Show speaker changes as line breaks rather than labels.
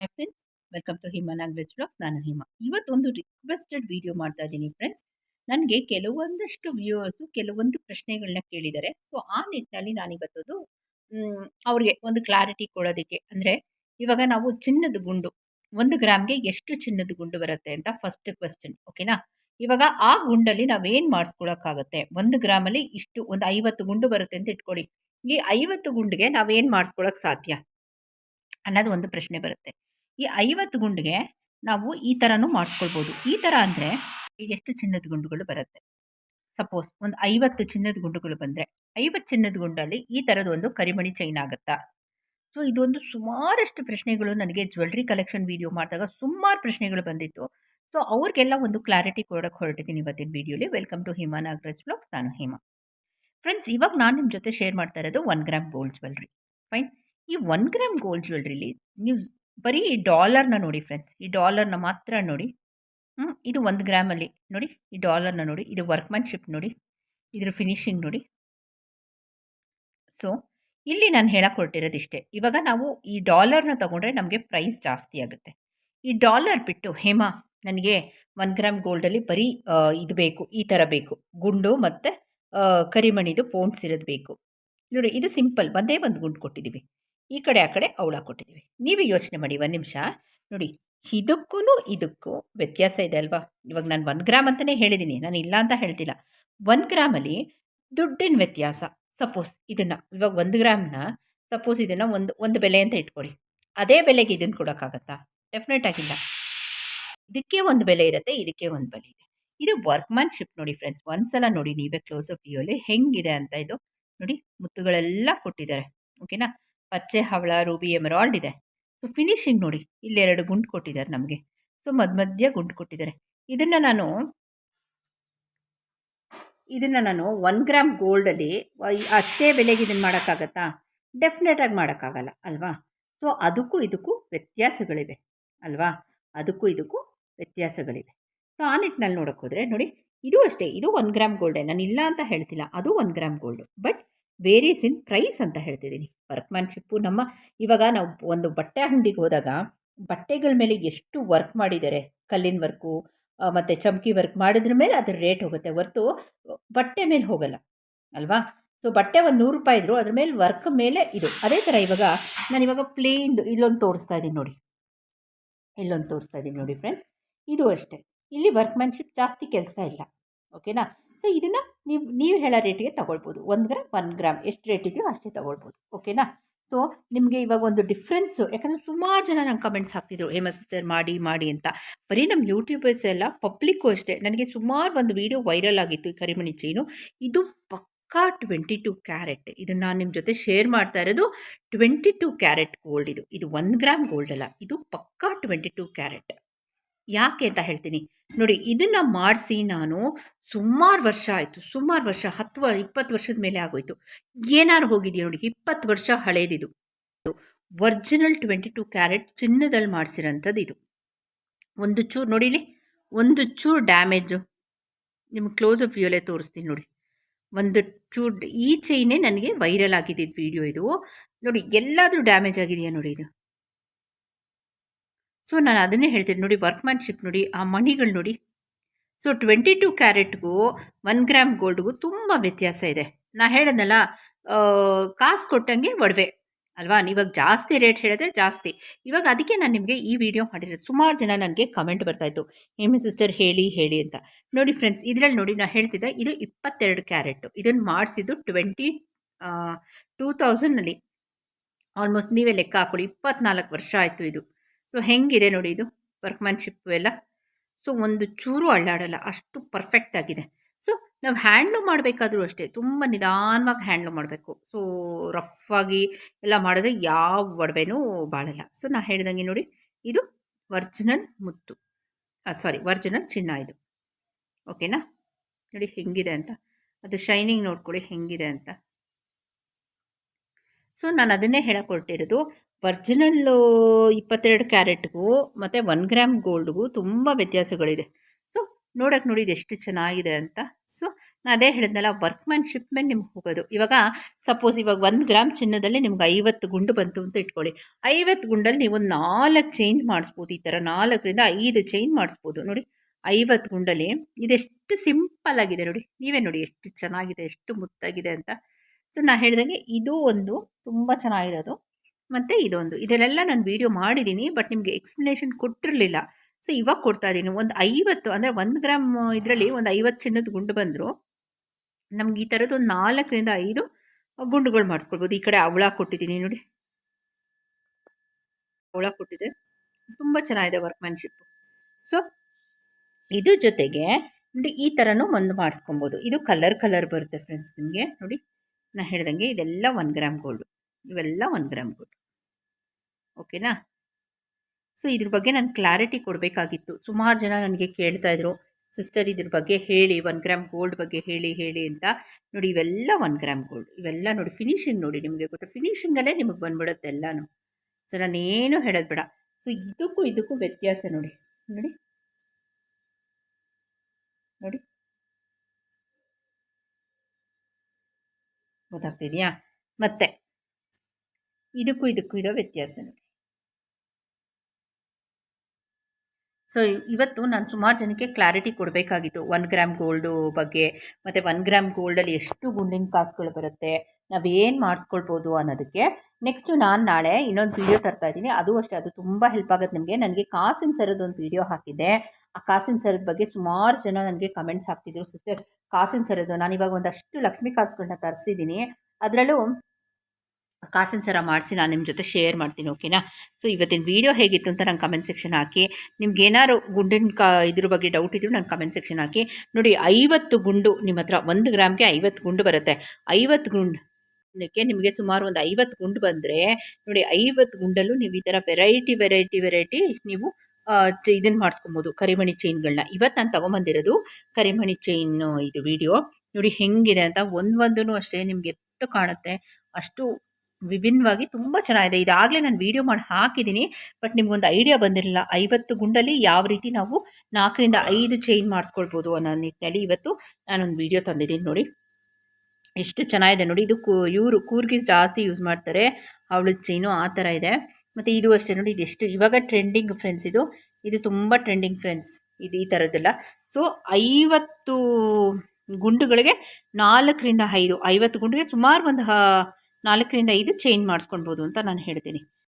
Hi friends welcome to ಹಿಮ Nagaraj blogs ನಾನು ಹಿಮ ಇವತ್ತೊಂದು ರಿಕ್ವೆಸ್ಟೆಡ್ ವಿಡಿಯೋ ಮಾಡ್ತಾ ಇದ್ದೀನಿ ಫ್ರೆಂಡ್ಸ್ ನನಗೆ ಕೆಲವೊಂದಷ್ಟು ವ್ಯೂವರ್ಸು ಕೆಲವೊಂದು ಪ್ರಶ್ನೆಗಳನ್ನ ಕೇಳಿದ್ದಾರೆ. ಸೊ ಆ ನಿಟ್ಟಿನಲ್ಲಿ ನಾನಿವತ್ತದು ಅವ್ರಿಗೆ ಒಂದು ಕ್ಲಾರಿಟಿ ಕೊಡೋದಕ್ಕೆ. ಅಂದರೆ, ಇವಾಗ ನಾವು ಚಿನ್ನದ ಗುಂಡು, ಒಂದು ಗ್ರಾಮ್ಗೆ ಎಷ್ಟು ಚಿನ್ನದ ಗುಂಡು ಬರುತ್ತೆ ಅಂತ ಫಸ್ಟ್ ಕ್ವೆಶ್ಚನ್ ಓಕೆನಾ ಇವಾಗ ಆ ಗುಂಡಲ್ಲಿ ನಾವೇನು ಮಾಡಿಸ್ಕೊಳಕ್ಕಾಗತ್ತೆ? ಒಂದು ಗ್ರಾಮಲ್ಲಿ ಇಷ್ಟು, ಒಂದು ಐವತ್ತು ಗುಂಡು ಬರುತ್ತೆ ಅಂತ ಇಟ್ಕೊಳ್ಳಿ. ಈ ಐವತ್ತು ಗುಂಡಿಗೆ ನಾವೇನು ಮಾಡಿಸ್ಕೊಳಕ್ಕೆ ಸಾಧ್ಯ? ಅನ್ನೋದು ಒಂದು ಪ್ರಶ್ನೆ ಬರುತ್ತೆ. ಈ ಐವತ್ತು ಗುಂಡಿಗೆ ನಾವು ಈ ಥರನೂ ಮಾಡಿಸ್ಕೊಳ್ಬೋದು. ಈ ಥರ ಅಂದರೆ ಎಷ್ಟು ಚಿನ್ನದ ಗುಂಡುಗಳು ಬರುತ್ತೆ? ಸಪೋಸ್ ಒಂದು ಐವತ್ತು ಚಿನ್ನದ ಗುಂಡುಗಳು ಬಂದರೆ, ಐವತ್ತು ಚಿನ್ನದ ಗುಂಡಲ್ಲಿ ಈ ಥರದ ಒಂದು ಕರಿಮಣಿ ಚೈನ್ ಆಗುತ್ತಾ? ಸೊ ಇದೊಂದು ಸುಮಾರಷ್ಟು ಪ್ರಶ್ನೆಗಳು ನನಗೆ ಜ್ಯುವೆಲ್ರಿ ಕಲೆಕ್ಷನ್ ವೀಡಿಯೋ ಮಾಡಿದಾಗ ಸುಮಾರು ಪ್ರಶ್ನೆಗಳು ಬಂದಿತ್ತು. ಸೊ ಅವ್ರಿಗೆಲ್ಲ ಒಂದು ಕ್ಲಾರಿಟಿ ಕೊಡೋಕ್ಕೆ ಹೊರಟಿದ್ದೀನಿ ಇವತ್ತಿನ ವೀಡಿಯೋಲಿ welcome to Hima Nagaraj vlogs ನಾನು ಹಿಮಾ. ಫ್ರೆಂಡ್ಸ್ ಇವಾಗ ನಾನು ನಿಮ್ಮ ಜೊತೆ ಶೇರ್ ಮಾಡ್ತಾ ಇರೋದು one gram gold jewellery fine ಈ ಒನ್ ಗ್ರಾಮ್ ಗೋಲ್ಡ್ ಜ್ಯುವೆಲ್ರಿಲಿ ನೀವು ಬರೀ ಈ ಡಾಲರ್ನ ನೋಡಿ ಫ್ರೆಂಡ್ಸ್ ಈ ಡಾಲರ್ನ ಮಾತ್ರ ನೋಡಿ ಹ್ಞೂ ಇದು ಒಂದು ಗ್ರಾಮಲ್ಲಿ ನೋಡಿ, ಈ ಡಾಲರ್ನ ನೋಡಿ, ಇದು ವರ್ಕ್ಮನ್ಶಿಪ್ ನೋಡಿ, ಇದರ ಫಿನಿಶಿಂಗ್ ನೋಡಿ. ಸೊ ಇಲ್ಲಿ ನಾನು ಹೇಳಕ್ಕೆ ಇಷ್ಟೇ ಇವಾಗ ನಾವು ಈ ಡಾಲರ್ನ ತೊಗೊಂಡ್ರೆ ನಮಗೆ ಪ್ರೈಸ್ ಜಾಸ್ತಿ ಆಗುತ್ತೆ. ಈ ಡಾಲರ್ ಬಿಟ್ಟು, ಹೇಮಾ, ನನಗೆ ಒನ್ ಗ್ರಾಮ್ ಗೋಲ್ಡಲ್ಲಿ ಬರೀ ಇದು ಬೇಕು, ಈ ಥರ ಬೇಕು, ಗುಂಡು ಮತ್ತು ಕರಿಮಣಿದು ಪೋನ್ಸ್ ಇರೋದು ಬೇಕು. ನೋಡಿ, ಇದು ಸಿಂಪಲ್ ಒಂದೇ ಒಂದು ಗುಂಡು ಕೊಟ್ಟಿದ್ದೀವಿ ಈ ಕಡೆ, ಆ ಕಡೆ ಅವಳ ಕೊಟ್ಟಿದ್ದೀವಿ. ನೀವೇ ಯೋಚನೆ ಮಾಡಿ, ಒಂದು ನಿಮಿಷ. ನೋಡಿ ಇದಕ್ಕೂ ಇದಕ್ಕೂ ವ್ಯತ್ಯಾಸ ಇದೆ ಅಲ್ವಾ? ಇವಾಗ ನಾನು ಒಂದು ಗ್ರಾಮ್ ಅಂತಲೇ ಹೇಳಿದ್ದೀನಿ ನಾನು ಇಲ್ಲ ಅಂತ ಹೇಳ್ತಿಲ್ಲ. ಒಂದು ಗ್ರಾಮಲ್ಲಿ ದುಡ್ಡಿನ ವ್ಯತ್ಯಾಸ. ಸಪೋಸ್ ಇದನ್ನು, ಇವಾಗ ಒಂದು ಗ್ರಾಮ್ನ, ಸಪೋಸ್ ಇದನ್ನು ಒಂದು ಒಂದು ಬೆಲೆ ಅಂತ ಇಟ್ಕೊಳ್ಳಿ. ಅದೇ ಬೆಲೆಗೆ ಇದನ್ನು ಕೊಡೋಕ್ಕಾಗತ್ತಾ? ಡೆಫಿನೆಟ್ ಆಗಿಲ್ಲ. ಇದಕ್ಕೆ ಒಂದು ಬೆಲೆ ಇರುತ್ತೆ, ಇದಕ್ಕೆ ಒಂದು ಬೆಲೆ ಇದೆ. ಇದು ವರ್ಕ್ಮ್ಯಾನ್ಶಿಪ್ ನೋಡಿ ಫ್ರೆಂಡ್ಸ್ ಒಂದ್ಸಲ ನೋಡಿ, ನೀವೇ ಕ್ಲೋಸ್ ಅಪ್ ವ್ಯೂಯಲ್ಲಿ ಹೆಂಗಿದೆ ಅಂತ ಇದು. ನೋಡಿ, ಮುತ್ತುಗಳೆಲ್ಲ ಕೊಟ್ಟಿದ್ದಾರೆ. ಓಕೆನಾ? ಪಚ್ಚೆ ಹವಳ, ರೂಬಿ ಎಮರಾಲ್ಡ್ ಇದೆ. ಸೊ ಫಿನಿಶಿಂಗ್ ನೋಡಿ, ಇಲ್ಲಿ ಎರಡು ಗುಂಡು ಕೊಟ್ಟಿದ್ದಾರೆ ನಮಗೆ. ಸೊ ಮಧ್ಯ ಮಧ್ಯ ಗುಂಡು ಕೊಟ್ಟಿದ್ದಾರೆ. ಇದನ್ನು ನಾನು ಇದನ್ನು ನಾನು ಒನ್ ಗ್ರಾಮ್ ಗೋಲ್ಡಲ್ಲಿ ಅಷ್ಟೇ ಬೆಲೆಗೆ ಇದನ್ನು ಮಾಡೋಕ್ಕಾಗತ್ತಾ? ಡೆಫಿನೆಟಾಗಿ ಮಾಡೋಕ್ಕಾಗಲ್ಲ, ಅಲ್ವಾ? ಸೊ ಅದಕ್ಕೂ ಇದಕ್ಕೂ ವ್ಯತ್ಯಾಸಗಳಿವೆ, ಅಲ್ವಾ? ಅದಕ್ಕೂ ಇದಕ್ಕೂ ವ್ಯತ್ಯಾಸಗಳಿವೆ. ಸೊ ಆ ನಿಟ್ಟಿನಲ್ಲಿ ನೋಡೋಕ್ಕೋದ್ರೆ ನೋಡಿ, ಇದು ಅಷ್ಟೇ, ಇದು ಒನ್ ಗ್ರಾಮ್ ಗೋಲ್ಡೇ ನಾನು ಇಲ್ಲ ಅಂತ ಹೇಳ್ತಿಲ್ಲ, ಅದು one gram gold but various in price ಅಂತ ಹೇಳ್ತಿದ್ದೀನಿ. ವರ್ಕ್ಮ್ಯಾನ್ಶಿಪ್ಪು ನಮ್ಮ ಇವಾಗ ನಾವು ಒಂದು ಬಟ್ಟೆ ಅಂಗಡಿಗೆ ಹೋದಾಗ ಬಟ್ಟೆಗಳ ಮೇಲೆ ಎಷ್ಟು ವರ್ಕ್ ಮಾಡಿದ್ದಾರೆ. ಕಲ್ಲಿನ ವರ್ಕು ಮತ್ತು ಚಮಕಿ ವರ್ಕ್ ಮಾಡಿದ್ರ ಮೇಲೆ ಅದ್ರ ರೇಟ್ ಹೋಗುತ್ತೆ. ಹೊರ್ತು ಬಟ್ಟೆ ಮೇಲೆ ಹೋಗಲ್ಲ. ಅಲ್ವಾ? ಸೊ ಬಟ್ಟೆ ಒಂದು ನೂರು ರೂಪಾಯಿ ಇದ್ರು, ಅದ್ರ ಮೇಲೆ ವರ್ಕ್ ಮೇಲೆ ಇದು. ಅದೇ ಥರ ಇವಾಗ ನಾನು ಇವಾಗ ಪ್ಲೇನ್ದು ಇಲ್ಲೊಂದು ತೋರಿಸ್ತಾ ಇದ್ದೀನಿ ನೋಡಿ. ಇಲ್ಲೊಂದು ತೋರಿಸ್ತಾ ಇದ್ದೀನಿ ನೋಡಿ ಫ್ರೆಂಡ್ಸ್ ಇದು ಅಷ್ಟೇ. ಇಲ್ಲಿ ವರ್ಕ್ಮ್ಯಾನ್ಶಿಪ್ ಜಾಸ್ತಿ ಕೆಲಸ ಇಲ್ಲ. ಓಕೆನಾ ಸೊ ಇದನ್ನು ನೀವು ನೀವು ಹೇಳೋ ರೇಟಿಗೆ ತೊಗೊಳ್ಬೋದು. ಒಂದು ಗ್ರಾಮ್ ಒನ್ ಗ್ರಾಮ್ ಎಷ್ಟು ರೇಟ್ ಇದೆಯೋ ಅಷ್ಟೇ ತೊಗೊಳ್ಬೋದು. ಓಕೆನಾ ಸೊ ನಿಮಗೆ ಇವಾಗ ಒಂದು ಡಿಫ್ರೆನ್ಸು ಯಾಕಂದರೆ ಸುಮಾರು ಜನ ನಂಗೆ ಕಮೆಂಟ್ಸ್ ಹಾಕ್ತಿದ್ರು ಹೇಮ ಸಿಸ್ಟರ್ ಮಾಡಿ ಮಾಡಿ ಅಂತ. ಬರೀ ನಮ್ಮ ಯೂಟ್ಯೂಬರ್ಸ್ ಎಲ್ಲ ಪಬ್ಲಿಕ್ಕು ಅಷ್ಟೇ. ನನಗೆ ಸುಮಾರು ಒಂದು ವೀಡಿಯೋ ವೈರಲ್ ಆಗಿತ್ತು ಈ ಕರಿಮಣಿ ಚೈನು ಇದು ಪಕ್ಕಾ ಟ್ವೆಂಟಿ ಟು ಕ್ಯಾರೆಟ್ ಇದನ್ನು ನಾನು ನಿಮ್ಮ ಜೊತೆ ಶೇರ್ ಮಾಡ್ತಾ ಇರೋದು ಟ್ವೆಂಟಿ ಟು ಕ್ಯಾರೆಟ್ ಗೋಲ್ಡ್ ಇದು. ಇದು ಒಂದು ಗ್ರಾಮ್ ಗೋಲ್ಡ್ ಅಲ್ಲ. ಇದು ಪಕ್ಕಾ ಟ್ವೆಂಟಿ ಟು ಕ್ಯಾರೆಟ್ ಯಾಕೆ ಅಂತ ಹೇಳ್ತೀನಿ. ನೋಡಿ, ಇದನ್ನು ಮಾಡಿಸಿ ನಾನು ಸುಮಾರು ವರ್ಷ ಆಯಿತು, ಸುಮಾರು ವರ್ಷ ಹತ್ತು ಇಪ್ಪತ್ತು ವರ್ಷದ ಮೇಲೆ ಆಗೋಯ್ತು. ಏನಾರು ಹೋಗಿದೆಯಾ ನೋಡಿ, ಇಪ್ಪತ್ತು ವರ್ಷ ಹಳೇದಿದು. ಒರ್ಜಿನಲ್ ಟ್ವೆಂಟಿ ಟು ಕ್ಯಾರೆಟ್ ಚಿನ್ನದಲ್ಲಿ ಮಾಡಿಸಿರೋಂಥದ್ದು ಇದು. ಒಂದು ಚೂರು ನೋಡಿಲಿ ಒಂದು ಚೂರು ಡ್ಯಾಮೇಜು. ನಿಮ್ಗೆ ಕ್ಲೋಸ್ ಅಪ್ ವ್ಯೂಲೇ ತೋರಿಸ್ತೀನಿ ನೋಡಿ. ಒಂದು ಚೂರು ಈ ಚೈನೇ ನನಗೆ ವೈರಲ್ ಆಗಿದ್ದು ವಿಡಿಯೋ ಇದು. ನೋಡಿ, ಎಲ್ಲಾದರೂ ಡ್ಯಾಮೇಜ್ ಆಗಿದೆಯಾ ನೋಡಿ ಇದು. ಸೊ ನಾನು ಅದನ್ನೇ ಹೇಳ್ತೀನಿ ನೋಡಿ ವರ್ಕ್ಮ್ಯಾನ್ಶಿಪ್ ನೋಡಿ, ಆ ಮಣಿಗಳು ನೋಡಿ. ಸೊ ಟ್ವೆಂಟಿ ಟು ಕ್ಯಾರೆಟ್ಗೂ ಒನ್ ಗ್ರಾಮ್ ಗೋಲ್ಡ್ಗೂ ತುಂಬ ವ್ಯತ್ಯಾಸ ಇದೆ. ನಾ ಹೇಳಿದ್ನಲ್ಲ ಕಾಸು ಕೊಟ್ಟಂಗೆ ಒಡವೆ. ಅಲ್ವಾ? ಇವಾಗ ಜಾಸ್ತಿ ರೇಟ್ ಹೇಳಿದ್ರೆ ಜಾಸ್ತಿ. ಇವಾಗ ಅದಕ್ಕೆ ನಾನು ನಿಮಗೆ ಈ ವಿಡಿಯೋ ಮಾಡಿರೋದು. ಸುಮಾರು ಜನ ನನಗೆ ಕಮೆಂಟ್ ಬರ್ತಾಯಿತ್ತು ಹೇಮಿ ಸಿಸ್ಟರ್ ಹೇಳಿ ಹೇಳಿ ಅಂತ. ನೋಡಿ ಫ್ರೆಂಡ್ಸ್ ಇದರಲ್ಲಿ ನೋಡಿ ನಾನು ಹೇಳ್ತಿದ್ದೆ, ಇದು ಇಪ್ಪತ್ತೆರಡು ಕ್ಯಾರೆಟು ಇದನ್ನು ಮಾಡಿಸಿದ್ದು ಟ್ವೆಂಟಿ ಟೂ ತೌಸಂಡ್ನಲ್ಲಿ ಆಲ್ಮೋಸ್ಟ್ ನೀವೇ ಲೆಕ್ಕ ಹಾಕೊಳ್ಳಿ, ಇಪ್ಪತ್ನಾಲ್ಕು ವರ್ಷ ಆಯಿತು ಇದು. ಸೊ ಹೆಂಗಿದೆ ನೋಡಿ ಇದು ವರ್ಕ್ಮ್ಯಾನ್ಶಿಪ್ ಎಲ್ಲ. ಸೊ ಒಂದು ಚೂರು ಅಳ್ಳಾಡಲ್ಲ, ಅಷ್ಟು ಪರ್ಫೆಕ್ಟ್ ಆಗಿದೆ. ಸೊ ನಾವು ಹ್ಯಾಂಡ್ಲು ಮಾಡಬೇಕಾದ್ರೂ ಅಷ್ಟೇ, ತುಂಬ ನಿಧಾನವಾಗಿ ಹ್ಯಾಂಡ್ಲು ಮಾಡಬೇಕು. ಸೊ ರಫ್ ಆಗಿ ಎಲ್ಲ ಮಾಡಿದ್ರೆ ಯಾವ ಒಡವೆನೂ ಬಾಳಲ್ಲ. ಸೊ ನಾ ಹೇಳ್ದಂಗೆ ನೋಡಿ, ಇದು ವರ್ಜಿನಲ್ ಮುತ್ತು. ಸಾರಿ ವರ್ಜಿನಲ್ ಚಿನ್ನ ಇದು. ಓಕೆನಾ ನೋಡಿ ಹೆಂಗಿದೆ ಅಂತ. ಅದು ಶೈನಿಂಗ್ ನೋಡ್ಕೊಳ್ಳಿ, ಹೆಂಗಿದೆ ಅಂತ. ಸೊ ನಾನು ಅದನ್ನೇ ಹೇಳಕ್ಕೆ ಒರ್ಜಿನಲ್ಲು ಇಪ್ಪತ್ತೆರಡು ಕ್ಯಾರೆಟ್ಗೂ ಮತ್ತು ಒನ್ ಗ್ರಾಮ್ ಗೋಲ್ಡ್ಗೂ ತುಂಬ ವ್ಯತ್ಯಾಸಗಳಿದೆ. ಸೊ ನೋಡೋಕೆ ನೋಡಿ ಎಷ್ಟು ಚೆನ್ನಾಗಿದೆ ಅಂತ. ಸೊ ನಾನು ಅದೇ ಹೇಳಿದ್ನಲ್ಲ ವರ್ಕ್ಮ್ಯಾನ್ಶಿಪ್ ಮೇಲೆ ನಿಮ್ಗೆ ಹೋಗೋದು. ಇವಾಗ ಸಪೋಸ್ ಇವಾಗ ಒಂದು ಗ್ರಾಮ್ ಚಿನ್ನದಲ್ಲಿ ನಿಮ್ಗೆ ಐವತ್ತು ಗುಂಡು ಬಂತು ಅಂತ ಇಟ್ಕೊಳ್ಳಿ. ಐವತ್ತು ಗುಂಡಲ್ಲಿ ನೀವು ನಾಲ್ಕು ಚೇಂಜ್ ಮಾಡಿಸ್ಬೋದು ಈ ಥರ. ನಾಲ್ಕರಿಂದ ಐದು ಚೇಂಜ್ ಮಾಡಿಸ್ಬೋದು. ನೋಡಿ, ಐವತ್ತು ಗುಂಡಲ್ಲಿ ಇದೆಷ್ಟು ಸಿಂಪಲ್ ಆಗಿದೆ ನೋಡಿ. ನೀವೇ ನೋಡಿ ಎಷ್ಟು ಚೆನ್ನಾಗಿದೆ, ಎಷ್ಟು ಮುತ್ತಾಗಿದೆ ಅಂತ. ಸೊ ನಾನು ಹೇಳಿದಂಗೆ ಇದು ಒಂದು ತುಂಬ ಚೆನ್ನಾಗಿರೋದು. ಮತ್ತು ಇದೊಂದು. ಇದನ್ನೆಲ್ಲ ನಾನು ವೀಡಿಯೋ ಮಾಡಿದ್ದೀನಿ ಬಟ್ ನಿಮಗೆ ಎಕ್ಸ್ಪ್ಲನೇಷನ್ ಕೊಟ್ಟಿರಲಿಲ್ಲ. ಸೊ ಇವಾಗ ಕೊಡ್ತಾ ಇದ್ದೀನಿ ಒಂದು ಐವತ್ತು, ಅಂದರೆ ಒಂದು ಗ್ರಾಮ್ ಇದರಲ್ಲಿ ಒಂದು ಐವತ್ತು ಚಿನ್ನದ ಗುಂಡು ಬಂದರು. ನಮ್ಗೆ ಈ ಥರದ್ದು ಒಂದು ನಾಲ್ಕರಿಂದ ಐದು ಗುಂಡುಗಳು ಮಾಡಿಸ್ಕೊಳ್ಬೋದು. ಈ ಕಡೆ ಅವಳ ಕೊಟ್ಟಿದ್ದೀನಿ ನೋಡಿ. ಅವಳ ಕೊಟ್ಟಿದೆ. ತುಂಬ ಚೆನ್ನಾಗಿದೆ ವರ್ಕ್ಮ್ಯಾನ್ಶಿಪ್ಪು. ಸೊ ಇದು ಜೊತೆಗೆ ನೋಡಿ ಈ ಥರನೂ ಒಂದು ಮಾಡಿಸ್ಕೊಬೋದು ಇದು ಕಲರ್ ಕಲರ್ ಬರುತ್ತೆ ಫ್ರೆಂಡ್ಸ್ ನಿಮಗೆ. ನೋಡಿ ನಾನು ಹೇಳ್ದಂಗೆ ಇದೆಲ್ಲ ಒನ್ ಗ್ರಾಮ್ ಗೋಲ್ಡು ಇವೆಲ್ಲ ಒನ್ ಗ್ರಾಮ್ ಗೋಲ್ಡ್ ಓಕೆನಾ? ಸೊ ಇದ್ರ ಬಗ್ಗೆ ನಾನು ಕ್ಲಾರಿಟಿ ಕೊಡಬೇಕಾಗಿತ್ತು. ಸುಮಾರು ಜನ ನನಗೆ ಕೇಳ್ತಾ ಇದ್ರು ಸಿಸ್ಟರ್ ಇದ್ರ ಬಗ್ಗೆ ಹೇಳಿ ಒನ್ ಗ್ರಾಮ್ ಗೋಲ್ಡ್ ಬಗ್ಗೆ ಹೇಳಿ ಹೇಳಿ ಅಂತ. ನೋಡಿ, ಇವೆಲ್ಲ ಒನ್ ಗ್ರಾಮ್ ಗೋಲ್ಡ್ ಇವೆಲ್ಲ ನೋಡಿ ಫಿನಿಶಿಂಗ್ ನೋಡಿ, ನಿಮಗೆ ಗೊತ್ತಾ ಫಿನಿಶಿಂಗಲ್ಲೇ ನಿಮಗೆ ಬಂದ್ಬಿಡುತ್ತೆ ಎಲ್ಲನೂ. ಸೊ ನಾನೇನು ಹೇಳೋದು ಬೇಡ. ಸೊ ಇದಕ್ಕೂ ಇದಕ್ಕೂ ವ್ಯತ್ಯಾಸ ನೋಡಿ ನೋಡಿ. ನೋಡಿ. ಗೊತ್ತಾಗ್ತಿದೆಯಾ ಮತ್ತೆ. ಇದಕ್ಕೂ ಇದಕ್ಕೂ ಇರೋ ವ್ಯತ್ಯಾಸ ನೋಡಿ. ಸೊ ಇವತ್ತು ನಾನು ಸುಮಾರು ಜನಕ್ಕೆ ಕ್ಲಾರಿಟಿ ಕೊಡಬೇಕಾಗಿತ್ತು. ಒನ್ ಗ್ರಾಮ್ ಗೋಲ್ಡು ಬಗ್ಗೆ. ಮತ್ತು ಒನ್ ಗ್ರಾಮ್ ಗೋಲ್ಡಲ್ಲಿ ಎಷ್ಟು ಗುಂಡಿನ ಕಾಸುಗಳು ಬರುತ್ತೆ. ನಾವೇನು ಮಾಡಿಸ್ಕೊಳ್ಬೋದು ಅನ್ನೋದಕ್ಕೆ. ನೆಕ್ಸ್ಟು ನಾನು ನಾಳೆ ಇನ್ನೊಂದು ವೀಡಿಯೋ ತರ್ತಾ ಇದ್ದೀನಿ. ಅದು ಅಷ್ಟೇ, ಅದು ತುಂಬ ಹೆಲ್ಪ್ ಆಗುತ್ತೆ ನಿಮಗೆ. ನನಗೆ ಕಾಸಿನ ಸರದ ಒಂದು ವೀಡಿಯೋ ಹಾಕಿದ್ದೆ. ಆ ಕಾಸಿನ ಸರದ ಬಗ್ಗೆ ಸುಮಾರು ಜನ ನನಗೆ ಕಮೆಂಟ್ಸ್ ಹಾಕ್ತಿದ್ರು. ಸಿಸ್ಟರ್ ಕಾಸಿನ ಸರದ್ದು ನಾನು ಇವಾಗ ಒಂದಷ್ಟು ಲಕ್ಷ್ಮಿ ಕಾಸುಗಳನ್ನ ತರಿಸಿದ್ದೀನಿ ಅದರಲ್ಲೂ ಕಾಸಿನ ಸರ ಮಾಡಿಸಿ ನಾನು ನಿಮ್ಮ ಜೊತೆ ಶೇರ್ ಮಾಡ್ತೀನಿ ಓಕೆನಾ ಸೊ ಇವತ್ತಿನ ವೀಡಿಯೋ ಹೇಗಿತ್ತು ಅಂತ ನಂಗೆ ಕಮೆಂಟ್ ಸೆಕ್ಷನ್ ಹಾಕಿ. ನಿಮ್ಗೆ ಏನಾದ್ರು ಗುಂಡಿನ ಕಾ, ಇದ್ರ ಬಗ್ಗೆ ಡೌಟ್ ಇದ್ದರೂ ನಂಗೆ ಕಮೆಂಟ್ ಸೆಕ್ಷನ್ ಹಾಕಿ. ನೋಡಿ, ಐವತ್ತು ಗುಂಡು ನಿಮ್ಮ ಹತ್ರ, ಒಂದು ಗ್ರಾಮ್ಗೆ ಐವತ್ತು ಗುಂಡು ಬರುತ್ತೆ. ಐವತ್ತು ಗುಂಡು ನಿಮಗೆ ಸುಮಾರು ಒಂದು ಐವತ್ತು ಗುಂಡು ಬಂದರೆ, ನೋಡಿ, ಐವತ್ತು ಗುಂಡಲ್ಲೂ ನೀವು ಈ ಥರ ವೆರೈಟಿ ವೆರೈಟಿ ವೆರೈಟಿ ನೀವು ಇದನ್ನು ಮಾಡಿಸ್ಕೊಬೋದು, ಕರಿಮಣಿ ಚೈನ್ಗಳನ್ನ ಇವತ್ತು ನಾನು ತೊಗೊಂಬಂದಿರೋದು ಕರಿಮಣಿ ಚೈನ್ ಇದು ವಿಡಿಯೋ ನೋಡಿ, ಹೆಂಗಿದೆ ಅಂತ ಒಂದೊಂದೂ ಅಷ್ಟೇ ನಿಮಗೆ ಎತ್ತು ಕಾಣುತ್ತೆ. ಅಷ್ಟು ವಿಭಿನ್ನವಾಗಿ ತುಂಬ ಚೆನ್ನಾಗಿದೆ. ಇದಾಗಲೇ ನಾನು ವೀಡಿಯೋ ಮಾಡಿ ಹಾಕಿದ್ದೀನಿ ಬಟ್ ನಿಮ್ಗೊಂದು ಐಡಿಯಾ ಬಂದಿರಲಿಲ್ಲ. ಐವತ್ತು ಗುಂಡಲ್ಲಿ ಯಾವ ರೀತಿ ನಾವು ನಾಲ್ಕರಿಂದ ಐದು ಚೈನ್ ಮಾಡಿಸ್ಕೊಳ್ಬೋದು ಅನ್ನೋ ನಿಟ್ಟಿನಲ್ಲಿ ಇವತ್ತು ನಾನೊಂದು ವೀಡಿಯೋ ತಂದಿದ್ದೀನಿ ನೋಡಿ. ಎಷ್ಟು ಚೆನ್ನಾಗಿದೆ ನೋಡಿ. ಇದು ಕೂ ಇವರು ಕೂರ್ಗಿಸ್ ಜಾಸ್ತಿ ಯೂಸ್ ಮಾಡ್ತಾರೆ. ಅವಳು ಚೈನು ಆ ಥರ ಇದೆ. ಮತ್ತು ಇದು ಅಷ್ಟೇ ನೋಡಿ ಇದೆಷ್ಟು ಇವಾಗ ಟ್ರೆಂಡಿಂಗ್ ಫ್ರೆಂಡ್ಸ್ ಇದು. ಇದು ತುಂಬ ಟ್ರೆಂಡಿಂಗ್ ಫ್ರೆಂಡ್ಸ್ ಇದು ಈ ಥರದ್ದೆಲ್ಲ ಸೊ ಐವತ್ತು ಗುಂಡುಗಳಿಗೆ ನಾಲ್ಕರಿಂದ ಐದು ಐವತ್ತು ಗುಂಡಿಗೆ ಸುಮಾರು ಒಂದು ನಾಲ್ಕರಿಂದ ಐದು ಚೇಂಜ್ ಮಾಡಿಸ್ಕೊಳ್ಬೋದು ಅಂತ ನಾನು ಹೇಳ್ತೀನಿ.